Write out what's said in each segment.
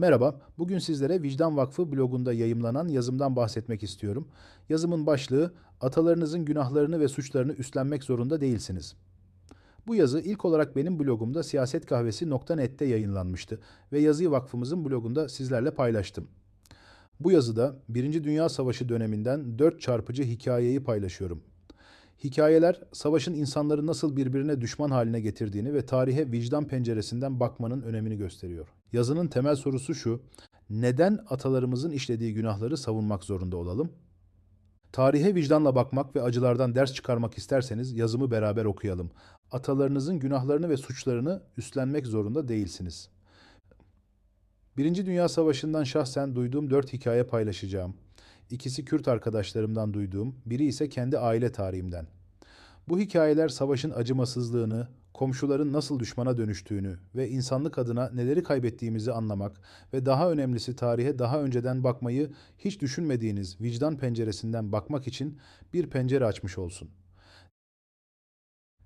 Merhaba, bugün sizlere Vicdan Vakfı blogunda yayımlanan yazımdan bahsetmek istiyorum. Yazımın başlığı, atalarınızın günahlarını ve suçlarını üstlenmek zorunda değilsiniz. Bu yazı ilk olarak benim blogumda siyasetkahvesi.net'te yayınlanmıştı ve yazıyı vakfımızın blogunda sizlerle paylaştım. Bu yazıda Birinci Dünya Savaşı döneminden dört çarpıcı hikayeyi paylaşıyorum. Hikayeler, savaşın insanları nasıl birbirine düşman haline getirdiğini ve tarihe vicdan penceresinden bakmanın önemini gösteriyor. Yazının temel sorusu şu, neden atalarımızın işlediği günahları savunmak zorunda olalım? Tarihe vicdanla bakmak ve acılardan ders çıkarmak isterseniz yazımı beraber okuyalım. Atalarınızın günahlarını ve suçlarını üstlenmek zorunda değilsiniz. Birinci Dünya Savaşı'ndan şahsen duyduğum dört hikaye paylaşacağım. İkisi Kürt arkadaşlarımdan duyduğum, biri ise kendi aile tarihimden. Bu hikayeler savaşın acımasızlığını, komşuların nasıl düşmana dönüştüğünü ve insanlık adına neleri kaybettiğimizi anlamak ve daha önemlisi tarihe daha önceden bakmayı hiç düşünmediğiniz vicdan penceresinden bakmak için bir pencere açmış olsun.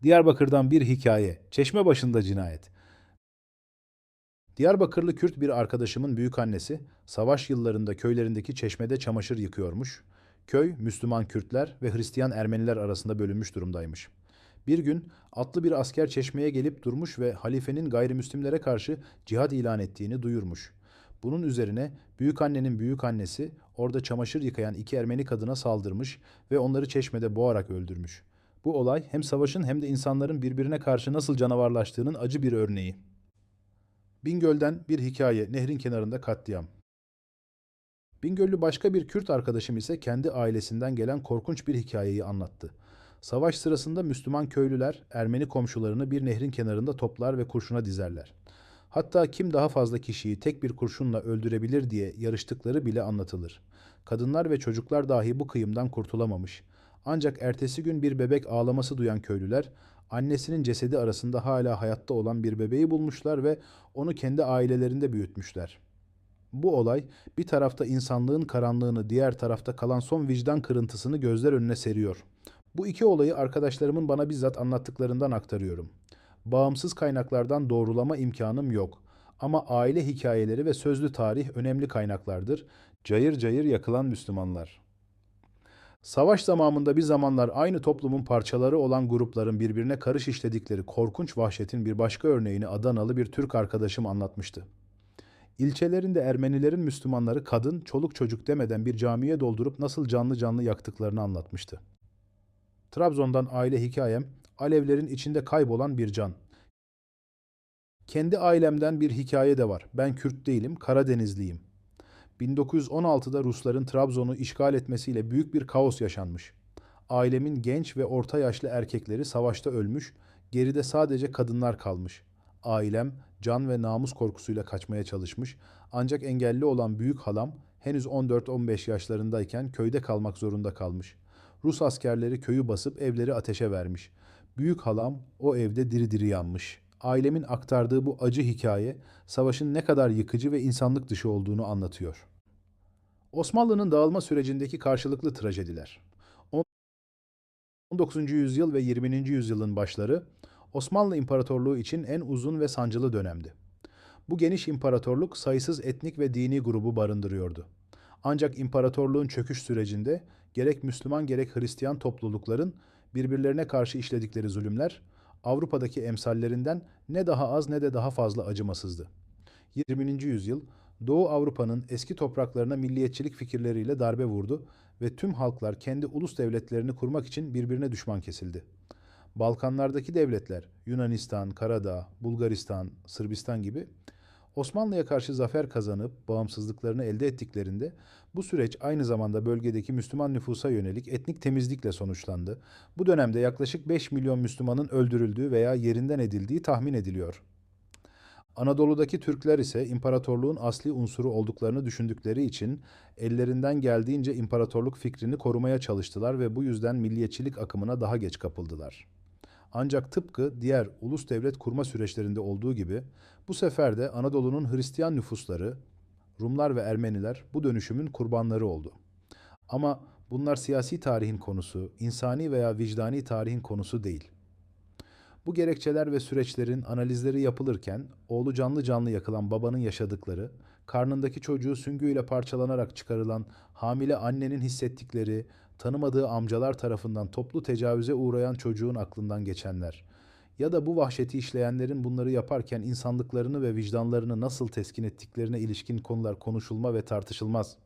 Diyarbakır'dan bir hikaye, çeşme başında cinayet. Diyarbakırlı Kürt bir arkadaşımın büyük annesi savaş yıllarında köylerindeki çeşmede çamaşır yıkıyormuş. Köy Müslüman Kürtler ve Hristiyan Ermeniler arasında bölünmüş durumdaymış. Bir gün atlı bir asker çeşmeye gelip durmuş ve halifenin gayrimüslimlere karşı cihad ilan ettiğini duyurmuş. Bunun üzerine büyük annenin büyük annesi orada çamaşır yıkayan iki Ermeni kadına saldırmış ve onları çeşmede boğarak öldürmüş. Bu olay hem savaşın hem de insanların birbirine karşı nasıl canavarlaştığının acı bir örneği. Bingöl'den bir hikaye, nehrin kenarında katliam. Bingöllü başka bir Kürt arkadaşım ise kendi ailesinden gelen korkunç bir hikayeyi anlattı. Savaş sırasında Müslüman köylüler Ermeni komşularını bir nehrin kenarında toplar ve kurşuna dizerler. Hatta kim daha fazla kişiyi tek bir kurşunla öldürebilir diye yarıştıkları bile anlatılır. Kadınlar ve çocuklar dahi bu kıyımdan kurtulamamış. Ancak ertesi gün bir bebek ağlaması duyan köylüler annesinin cesedi arasında hala hayatta olan bir bebeği bulmuşlar ve onu kendi ailelerinde büyütmüşler. Bu olay bir tarafta insanlığın karanlığını, diğer tarafta kalan son vicdan kırıntısını gözler önüne seriyor. Bu iki olayı arkadaşlarımın bana bizzat anlattıklarından aktarıyorum. Bağımsız kaynaklardan doğrulama imkanım yok. Ama aile hikayeleri ve sözlü tarih önemli kaynaklardır. Cayır cayır yakılan Müslümanlar. Savaş zamanında bir zamanlar aynı toplumun parçaları olan grupların birbirine karış işledikleri korkunç vahşetin bir başka örneğini Adanalı bir Türk arkadaşım anlatmıştı. İlçelerinde Ermenilerin Müslümanları kadın, çoluk çocuk demeden bir camiye doldurup nasıl canlı canlı yaktıklarını anlatmıştı. Trabzon'dan aile hikayem, alevlerin içinde kaybolan bir can. Kendi ailemden bir hikaye de var. Ben Kürt değilim, Karadenizliyim. 1916'da Rusların Trabzon'u işgal etmesiyle büyük bir kaos yaşanmış. Ailemin genç ve orta yaşlı erkekleri savaşta ölmüş, geride sadece kadınlar kalmış. Ailem can ve namus korkusuyla kaçmaya çalışmış ancak engelli olan büyük halam henüz 14-15 yaşlarındayken köyde kalmak zorunda kalmış. Rus askerleri köyü basıp evleri ateşe vermiş. Büyük halam o evde diri diri yanmış. Ailemin aktardığı bu acı hikaye savaşın ne kadar yıkıcı ve insanlık dışı olduğunu anlatıyor. Osmanlı'nın dağılma sürecindeki karşılıklı trajediler. 19. yüzyıl ve 20. yüzyılın başları Osmanlı İmparatorluğu için en uzun ve sancılı dönemdi. Bu geniş imparatorluk sayısız etnik ve dini grubu barındırıyordu. Ancak imparatorluğun çöküş sürecinde gerek Müslüman gerek Hristiyan toplulukların birbirlerine karşı işledikleri zulümler Avrupa'daki emsallerinden ne daha az ne de daha fazla acımasızdı. 20. yüzyıl Doğu Avrupa'nın eski topraklarına milliyetçilik fikirleriyle darbe vurdu ve tüm halklar kendi ulus devletlerini kurmak için birbirine düşman kesildi. Balkanlardaki devletler Yunanistan, Karadağ, Bulgaristan, Sırbistan gibi Osmanlı'ya karşı zafer kazanıp bağımsızlıklarını elde ettiklerinde bu süreç aynı zamanda bölgedeki Müslüman nüfusa yönelik etnik temizlikle sonuçlandı. Bu dönemde yaklaşık 5 milyon Müslümanın öldürüldüğü veya yerinden edildiği tahmin ediliyor. Anadolu'daki Türkler ise imparatorluğun asli unsuru olduklarını düşündükleri için ellerinden geldiğince imparatorluk fikrini korumaya çalıştılar ve bu yüzden milliyetçilik akımına daha geç kapıldılar. Ancak tıpkı diğer ulus devlet kurma süreçlerinde olduğu gibi bu sefer de Anadolu'nun Hristiyan nüfusları, Rumlar ve Ermeniler bu dönüşümün kurbanları oldu. Ama bunlar siyasi tarihin konusu, insani veya vicdani tarihin konusu değil. Bu gerekçeler ve süreçlerin analizleri yapılırken oğlu canlı canlı yakılan babanın yaşadıkları, karnındaki çocuğu süngüyle parçalanarak çıkarılan hamile annenin hissettikleri, tanımadığı amcalar tarafından toplu tecavüze uğrayan çocuğun aklından geçenler. Ya da bu vahşeti işleyenlerin bunları yaparken insanlıklarını ve vicdanlarını nasıl teskin ettiklerine ilişkin konular konuşulma ve tartışılmaz.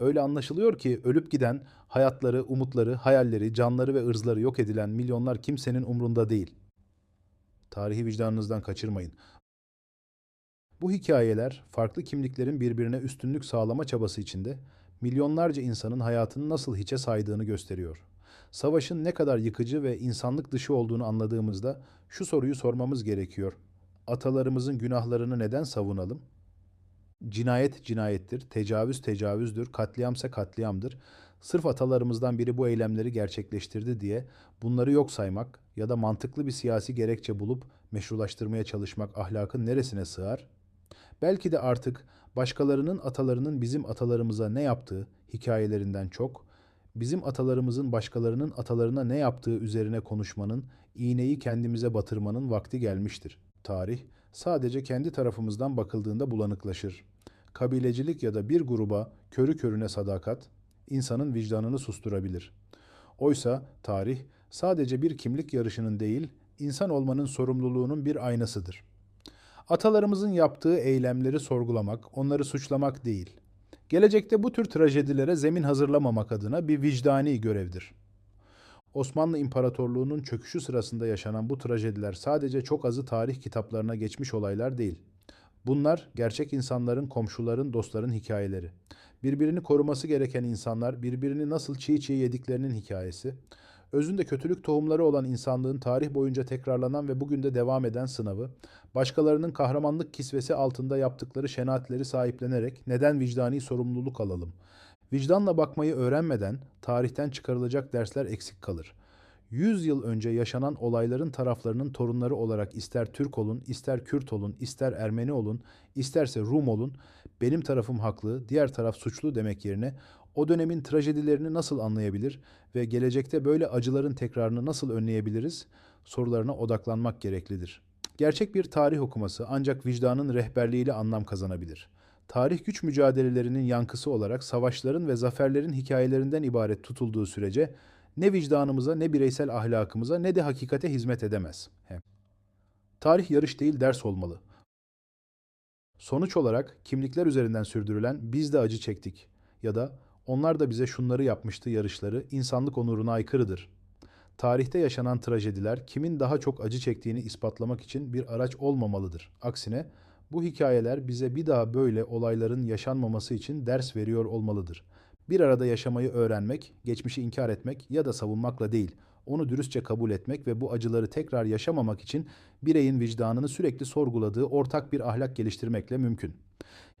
Öyle anlaşılıyor ki ölüp giden, hayatları, umutları, hayalleri, canları ve ırzları yok edilen milyonlar kimsenin umrunda değil. Tarihi vicdanınızdan kaçırmayın. Bu hikayeler farklı kimliklerin birbirine üstünlük sağlama çabası içinde milyonlarca insanın hayatını nasıl hiçe saydığını gösteriyor. Savaşın ne kadar yıkıcı ve insanlık dışı olduğunu anladığımızda şu soruyu sormamız gerekiyor. Atalarımızın günahlarını neden savunalım? Cinayet cinayettir, tecavüz tecavüzdür, katliamsa katliamdır. Sırf atalarımızdan biri bu eylemleri gerçekleştirdi diye bunları yok saymak ya da mantıklı bir siyasi gerekçe bulup meşrulaştırmaya çalışmak ahlakın neresine sığar? Belki de artık başkalarının atalarının bizim atalarımıza ne yaptığı hikayelerinden çok, bizim atalarımızın başkalarının atalarına ne yaptığı üzerine konuşmanın, iğneyi kendimize batırmanın vakti gelmiştir. Tarih sadece kendi tarafımızdan bakıldığında bulanıklaşır. Kabilecilik ya da bir gruba körü körüne sadakat insanın vicdanını susturabilir. Oysa tarih sadece bir kimlik yarışının değil, insan olmanın sorumluluğunun bir aynasıdır. Atalarımızın yaptığı eylemleri sorgulamak, onları suçlamak değil. Gelecekte bu tür trajedilere zemin hazırlamamak adına bir vicdani görevdir. Osmanlı İmparatorluğu'nun çöküşü sırasında yaşanan bu trajediler sadece çok azı tarih kitaplarına geçmiş olaylar değil. Bunlar gerçek insanların, komşuların, dostların hikayeleri. Birbirini koruması gereken insanlar birbirini nasıl çiğ çiğ yediklerinin hikayesi. Özünde kötülük tohumları olan insanlığın tarih boyunca tekrarlanan ve bugün de devam eden sınavı, başkalarının kahramanlık kisvesi altında yaptıkları şenaatleri sahiplenerek neden vicdani sorumluluk alalım? Vicdanla bakmayı öğrenmeden tarihten çıkarılacak dersler eksik kalır. 100 yıl önce yaşanan olayların taraflarının torunları olarak ister Türk olun, ister Kürt olun, ister Ermeni olun, isterse Rum olun, benim tarafım haklı, diğer taraf suçlu demek yerine o dönemin trajedilerini nasıl anlayabilir ve gelecekte böyle acıların tekrarını nasıl önleyebiliriz sorularına odaklanmak gereklidir. Gerçek bir tarih okuması ancak vicdanın rehberliğiyle anlam kazanabilir. Tarih güç mücadelelerinin yankısı olarak savaşların ve zaferlerin hikayelerinden ibaret tutulduğu sürece ne vicdanımıza ne bireysel ahlakımıza ne de hakikate hizmet edemez. He. Tarih yarış değil ders olmalı. Sonuç olarak kimlikler üzerinden sürdürülen biz de acı çektik ya da onlar da bize şunları yapmıştı yarışları insanlık onuruna aykırıdır. Tarihte yaşanan trajediler kimin daha çok acı çektiğini ispatlamak için bir araç olmamalıdır. Aksine bu hikayeler bize bir daha böyle olayların yaşanmaması için ders veriyor olmalıdır. Bir arada yaşamayı öğrenmek, geçmişi inkar etmek ya da savunmakla değil, onu dürüstçe kabul etmek ve bu acıları tekrar yaşamamak için bireyin vicdanını sürekli sorguladığı ortak bir ahlak geliştirmekle mümkün.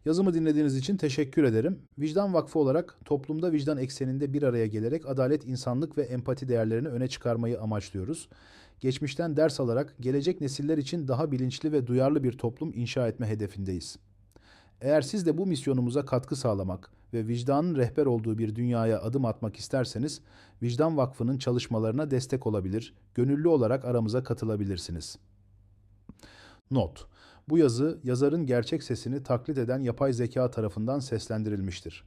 Yazımı dinlediğiniz için teşekkür ederim. Vicdan Vakfı olarak toplumda vicdan ekseninde bir araya gelerek adalet, insanlık ve empati değerlerini öne çıkarmayı amaçlıyoruz. Geçmişten ders alarak gelecek nesiller için daha bilinçli ve duyarlı bir toplum inşa etme hedefindeyiz. Eğer siz de bu misyonumuza katkı sağlamak ve vicdanın rehber olduğu bir dünyaya adım atmak isterseniz, Vicdan Vakfı'nın çalışmalarına destek olabilir, gönüllü olarak aramıza katılabilirsiniz. Not: Bu yazı yazarın gerçek sesini taklit eden yapay zeka tarafından seslendirilmiştir.